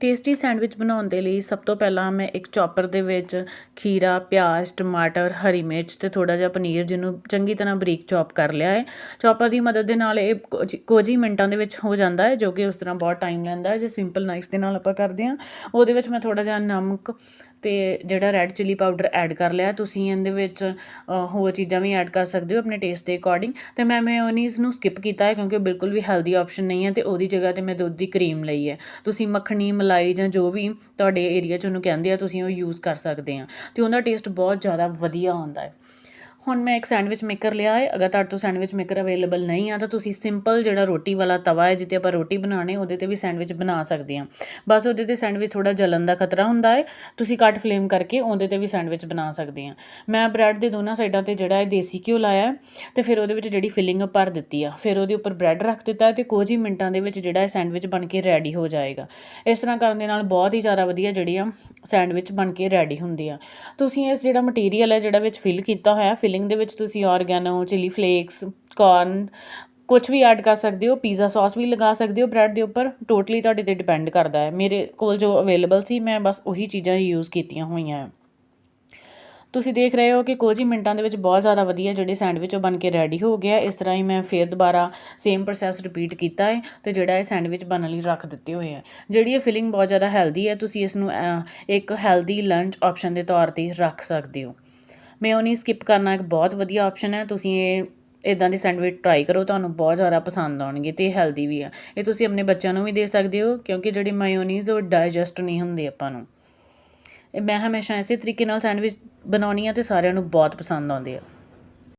Tasty sandwich ਬਣਾਉਣ ਦੇ ਲਈ ਸਭ ਤੋਂ ਪਹਿਲਾਂ ਮੈਂ ਇੱਕ ਚੌਪਰ ਦੇ ਵਿੱਚ ਖੀਰਾ, ਪਿਆਜ਼, ਟਮਾਟਰ, ਹਰੀ ਮਿਰਚ ਅਤੇ ਥੋੜ੍ਹਾ ਜਿਹਾ ਪਨੀਰ ਜਿਹਨੂੰ ਚੰਗੀ ਤਰ੍ਹਾਂ ਬਰੀਕ ਚੌਪ ਕਰ ਲਿਆ ਹੈ। ਚੌਪਰ ਦੀ ਮਦਦ ਦੇ ਨਾਲ ਇਹ ਕੁਝ ਕੁਝ ਹੀ ਮਿੰਟਾਂ ਦੇ ਵਿੱਚ ਹੋ ਜਾਂਦਾ ਹੈ ਜੋ ਕਿ ਉਸ ਤਰ੍ਹਾਂ ਬਹੁਤ ਟਾਈਮ ਲੈਂਦਾ ਹੈ। ਜੇ ਸਿੰਪਲ ਨਾਈਫ ਦੇ ਨਾਲ ਆਪਾਂ ਕਰਦੇ ਹਾਂ, ਉਹਦੇ ਵਿੱਚ ਮੈਂ ਥੋੜ੍ਹਾ ਜਿਹਾ ਨਮਕ ਅਤੇ ਜਿਹੜਾ ਰੈੱਡ ਚਿੱਲੀ ਪਾਊਡਰ ਐਡ ਕਰ ਲਿਆ ਤੁਸੀਂ ਇਹਦੇ ਵਿੱਚ ਹੋਰ ਚੀਜ਼ਾਂ ਵੀ ਐਡ ਕਰ ਸਕਦੇ ਹੋ ਆਪਣੇ ਟੇਸਟ ਦੇ ਅਕੋਰਡਿੰਗ। ਅਤੇ ਮੈਂ ਮੇਯੋਨੀਜ਼ ਨੂੰ ਸਕਿਪ ਕੀਤਾ ਹੈ ਕਿਉਂਕਿ ਉਹ ਬਿਲਕੁਲ ਵੀ ਹੈਲਦੀ ਆਪਸ਼ਨ ਨਹੀਂ ਹੈ ਅਤੇ ਉਹਦੀ ਜਗ੍ਹਾ 'ਤੇ ਮੈਂ ਦੁੱਧ ਦੀ ਕਰੀਮ ਲਈ ਹੈ। ਤੁਸੀਂ ਮੱਖਣੀ ਮਲਾਈ ਜਾਂ ਜੋ ਵੀ ਤੁਹਾਡੇ ਏਰੀਆ 'ਚ ਉਹਨੂੰ ਕਹਿੰਦੇ ਆ, ਤੁਸੀਂ ਉਹ ਯੂਜ਼ ਕਰ ਸਕਦੇ ਆ। ਅਤੇ ਉਹਦਾ ਟੇਸਟ ਬਹੁਤ ਜ਼ਿਆਦਾ ਵਧੀਆ ਆਉਂਦਾ ਹੈ। ਹੁਣ ਮੈਂ ਇੱਕ ਸੈਂਡਵਿਚ ਮੇਕਰ ਲਿਆ ਹੈ। ਅਗਰ ਤੁਹਾਡੇ ਤੋਂ ਸੈਂਡਵਿਚ ਮੇਕਰ ਅਵੇਲੇਬਲ ਨਹੀਂ ਆ ਤਾਂ ਤੁਸੀਂ ਸਿੰਪਲ ਜਿਹੜਾ ਰੋਟੀ ਵਾਲਾ ਤਵਾ ਹੈ ਜਿੱਤੇ ਆਪਾਂ ਰੋਟੀ ਬਣਾਉਣੇ, ਉਹਦੇ ਤੇ ਵੀ ਸੈਂਡਵਿਚ ਬਣਾ ਸਕਦੇ ਆ ਬਸ ਉਹਦੇ ਤੇ ਸੈਂਡਵਿਚ ਥੋੜਾ ਜਲਣ ਦਾ ਖਤਰਾ ਹੁੰਦਾ ਹੈ। ਤੁਸੀਂ ਘੱਟ ਫਲੇਮ ਕਰਕੇ ਉਹਦੇ ਤੇ ਵੀ ਸੈਂਡਵਿਚ ਬਣਾ ਸਕਦੇ ਆ ਮੈਂ ਬ੍ਰੈਡ ਦੇ ਦੋਨਾਂ ਸਾਈਡਾਂ ਤੇ ਜਿਹੜਾ ਹੈ ਦੇਸੀ ਘਿਓ ਲਾਇਆ ਹੈ ਤੇ ਫਿਰ ਉਹਦੇ ਵਿੱਚ ਜਿਹੜੀ ਫਿਲਿੰਗ ਭਰ ਦਿੱਤੀ ਆ। ਫਿਰ ਉਹਦੇ ਉੱਪਰ ਬ੍ਰੈਡ ਰੱਖ ਦਿੱਤਾ ਤੇ ਕੁਝ ਹੀ ਮਿੰਟਾਂ ਦੇ ਵਿੱਚ ਜਿਹੜਾ ਹੈ ਸੈਂਡਵਿਚ ਬਣ ਕੇ ਰੈਡੀ ਹੋ ਜਾਏਗਾ। ਇਸ ਤਰ੍ਹਾਂ ਕਰਨ ਦੇ ਨਾਲ ਬਹੁਤ ਹੀ ਜ਼ਿਆਦਾ ਵਧੀਆ ਜਿਹੜੀ ਆ ਸੈਂਡਵਿਚ ਬਣ ਕੇ ਰੈਡੀ ਹੁੰਦੀ ਆ। ਤੁਸੀਂ ਇਸ ਜਿਹੜਾ ਮਟੀਰੀਅਲ ਹੈ, ਜਿਹੜਾ ਵਿੱਚ ਫਿਲ ਕੀਤਾ ਹੋਇਆ ਫਿਲਿੰਗ ਦੇ ਵਿੱਚ ਤੁਸੀਂ ਔਰਗੈਨੋ ਚਿਲੀ ਫਲੇਕਸ ਕਾਰਨ ਕੁਝ ਵੀ ਐਡ ਕਰ ਸਕਦੇ ਹੋ ਪੀਜ਼ਾ ਸੌਸ ਵੀ ਲਗਾ ਸਕਦੇ ਹੋ ਬ੍ਰੈਡ ਦੇ ਉੱਪਰ ਟੋਟਲੀ ਤੁਹਾਡੇ ਤੇ ਡਿਪੈਂਡ ਕਰਦਾ ਹੈ। ਮੇਰੇ ਕੋਲ ਜੋ ਅਵੇਲੇਬਲ ਸੀ, ਮੈਂ ਬਸ ਉਹੀ ਚੀਜ਼ਾਂ ਯੂਜ਼ ਕੀਤੀਆਂ ਹੋਈਆਂ ਹੈ। ਤੁਸੀਂ ਦੇਖ ਰਹੇ ਹੋ ਕਿ ਕੁਝ ਹੀ ਮਿੰਟਾਂ ਦੇ ਵਿੱਚ ਬਹੁਤ ਜ਼ਿਆਦਾ ਵਧੀਆ ਜਿਹੜੇ ਸੈਂਡਵਿਚ ਉਹ ਬਣ ਕੇ ਰੈਡੀ ਹੋ ਗਿਆ ਇਸ ਤਰ੍ਹਾਂ ਹੀ ਮੈਂ ਫੇਰ ਦੁਬਾਰਾ ਸੇਮ ਪ੍ਰੋਸੈਸ ਰਿਪੀਟ ਕੀਤਾ ਹੈ ਤੇ ਜਿਹੜਾ ਇਹ ਸੈਂਡਵਿਚ ਬਣਨ ਲਈ ਰੱਖ ਦਿੱਤੇ ਹੋਏ ਆ ਜਿਹੜੀ ਇਹ ਫਿਲਿੰਗ ਬਹੁਤ ਜ਼ਿਆਦਾ ਹੈਲਦੀ ਹੈ, ਤੁਸੀਂ ਇਸ ਨੂੰ ਇੱਕ ਹੈਲਦੀ ਲੰਚ ਆਪਸ਼ਨ ਦੇ ਤੌਰ ਤੇ ਰੱਖ ਸਕਦੇ ਹੋ। ਮੇਯੋਨੀ ਸਕਿਪ ਕਰਨਾ, ਇੱਕ ਬਹੁਤ ਵਧੀਆ ਆਪਸ਼ਨ ਹੈ। ਤੁਸੀਂ ਇਹ ਇਦਾਂ ਦੇ ਸੈਂਡਵਿਚ ਟਰਾਈ ਕਰੋ, ਤੁਹਾਨੂੰ ਬਹੁਤ ਜ਼ਿਆਦਾ ਪਸੰਦ ਆਉਣਗੇ ਤੇ ਹੈਲਦੀ ਵੀ ਆ। ਇਹ ਤੁਸੀਂ ਆਪਣੇ ਬੱਚਿਆਂ ਨੂੰ ਵੀ ਦੇ ਸਕਦੇ ਹੋ, ਕਿਉਂਕਿ ਜਿਹੜੀ ਮਾਇਓਨੀਜ਼ ਉਹ ਡਾਈਜੈਸਟ ਨਹੀਂ ਹੁੰਦੀ ਆਪਾਂ ਨੂੰ। ਇਹ ਮੈਂ ਹਮੇਸ਼ਾ ਇਸੇ ਤਰੀਕੇ ਨਾਲ ਸੈਂਡਵਿਚ ਬਣਾਉਣੀ ਆ ਤੇ ਸਾਰਿਆਂ ਨੂੰ ਬਹੁਤ ਪਸੰਦ ਆਉਂਦੇ ਆ।